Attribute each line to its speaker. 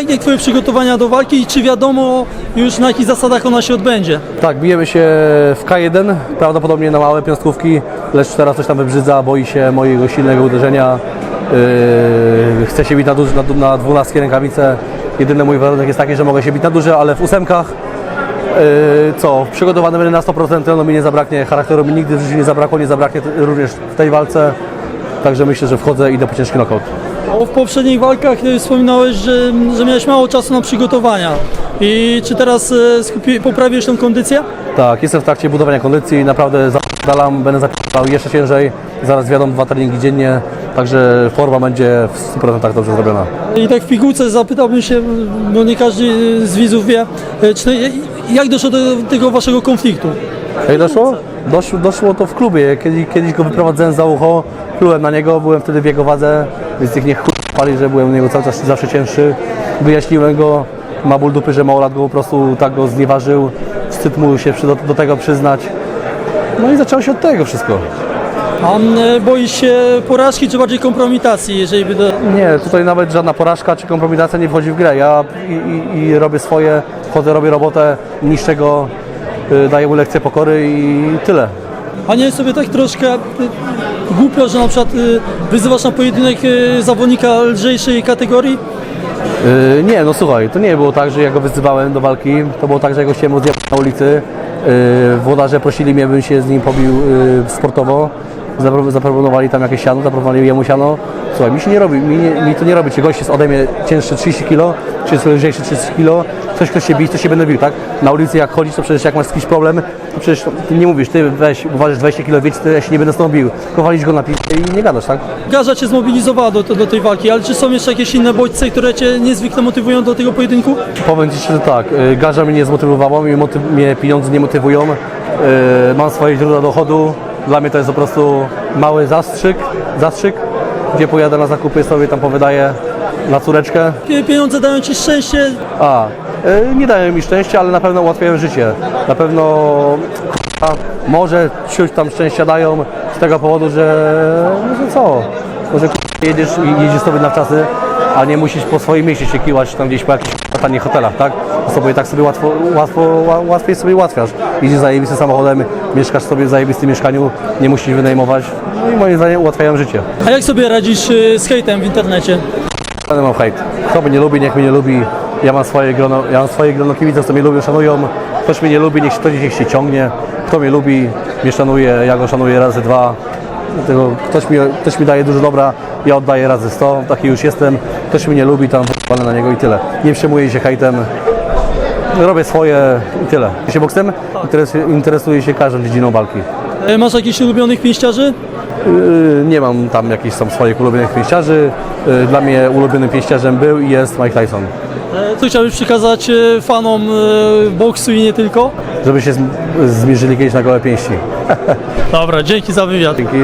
Speaker 1: Jakie twoje przygotowania do walki i czy wiadomo już na jakich zasadach ona się odbędzie?
Speaker 2: Tak, bijemy się w K1, prawdopodobnie na małe piąstkówki, lecz teraz coś tam wybrzydza, boi się mojego silnego uderzenia. Yy, chce się bić na, duży, na, na 12 rękawice. Jedyny mój warunek jest taki, że mogę się bić na duże, ale w ósemkach. Yy, co, przygotowany będę na 100%, trenu mi nie zabraknie, charakteru mi nigdy w życiu nie zabrakło, nie zabraknie również w tej walce. Także myślę, że wchodzę i idę po ciężki knockout.
Speaker 1: W poprzednich walkach e, wspominałeś, że, że miałeś mało czasu na przygotowania. I czy teraz e, skupi, poprawisz tą kondycję?
Speaker 2: Tak, jestem w trakcie budowania kondycji, naprawdę zapalam, będę zapalał jeszcze ciężej. Zaraz wiadomo, dwa treningi dziennie, także forma będzie w 100% dobrze zrobiona.
Speaker 1: I tak w pigułce zapytałbym się, bo nie każdy z widzów wie, czy, jak doszło do tego waszego konfliktu?
Speaker 2: Jak doszło? Doszło, doszło to w klubie. Kiedyś, kiedyś go wyprowadzałem za ucho, plułem na niego, byłem wtedy w jego wadze, więc niech nie chwali, że byłem u niego cały czas zawsze cięższy. Wyjaśniłem go, ma ból dupy, że mało lat go po prostu tak go znieważył. Wstyd mu się przy, do, do tego przyznać. No i zaczęło się od tego wszystko.
Speaker 1: A e, boisz się porażki czy bardziej kompromitacji, jeżeli by do...
Speaker 2: Nie, tutaj nawet żadna porażka czy kompromitacja nie wchodzi w grę. Ja i, i, i robię swoje, chodzę, robię robotę, niszczę go, y, daję mu lekcję pokory i tyle.
Speaker 1: A nie jest sobie tak troszkę e, głupio, że na przykład e, wyzywasz na pojedynek zawodnika lżejszej kategorii?
Speaker 2: Yy, nie, no słuchaj, to nie było tak, że ja go wyzywałem do walki, to było tak, że ja go chciałem rozjebać na ulicy. Yy, włodarze prosili mnie, bym się z nim pobił yy, sportowo. Zapro- Zaproponowali tam jakieś siano, zaproponowali jemu siano. Słuchaj, mi się nie robi, mi, nie, mi to nie robi, czy gość jest ode mnie cięższy 30 kg, czy jest lżejszy 30 kg, coś ktoś się bić, to się będę bił, tak? Na ulicy jak chodzisz, to przecież jak masz jakiś problem, to przecież ty nie mówisz, ty weź, uważasz 20 kg, wiecie, to ja się nie będę z tobą bił. Tylko walisz go na piłkę i nie gadasz, tak?
Speaker 1: Garza cię zmobilizowała do, do tej walki, ale czy są jeszcze jakieś inne bodźce, które cię niezwykle motywują do tego pojedynku?
Speaker 2: Powiem Ci szczerze tak, y, garza mnie nie zmotywowało, mnie, moty- mnie pieniądze nie motywują. Y, Mam swoje źródła dochodu, dla mnie to jest po prostu mały zastrzyk, zastrzyk, gdzie pojadę na zakupy sobie tam powydaję na córeczkę.
Speaker 1: Pie- Pieniądze dają ci szczęście,
Speaker 2: A, y, nie dają mi szczęścia, ale na pewno ułatwiają życie. Na pewno k***a, może ciut tam szczęścia dają z tego powodu, że, że co, może k***a, jedziesz i jedziesz sobie na wczasy, a nie musisz po swoim mieście się kiłać tam gdzieś po jakichś tanich hotelach, tak? To sobie tak sobie łatwo, łatwo, ła- łatwiej sobie ułatwiasz. Jedziesz zajebistym samochodem, mieszkasz sobie w zajebistym mieszkaniu, nie musisz wynajmować, no i moim zdaniem ułatwiają życie.
Speaker 1: a jak sobie radzisz y, z hejtem w internecie?
Speaker 2: Ale mam hejt. Kto mnie nie lubi, niech mnie nie lubi. Ja mam swoje grono, ja mam swoje grono kibiców, co mnie lubią, szanują. Ktoś mnie nie lubi, niech ktoś niech się ciągnie. Kto mnie lubi, mnie szanuje, ja go szanuję razy dwa. Dlatego ktoś mi, ktoś mi daje dużo dobra, ja oddaję razy sto. Taki już jestem. Ktoś mnie nie lubi, tam walę na niego i tyle. Nie przejmuję się hejtem. Robię swoje i tyle. Ja się boksem interesuję, interesuję się każdą dziedziną walki.
Speaker 1: E, Masz jakichś ulubionych pięściarzy?
Speaker 2: Yy, Nie mam tam jakichś tam swoich ulubionych pięściarzy. Yy, Dla mnie ulubionym pięściarzem był i jest Mike Tyson.
Speaker 1: E, Co chciałbyś przekazać e, fanom e, boksu i nie tylko?
Speaker 2: żeby się zm- zmierzyli kiedyś na gołe pięści.
Speaker 1: Dobra, dzięki za wywiad.
Speaker 2: Dzięki.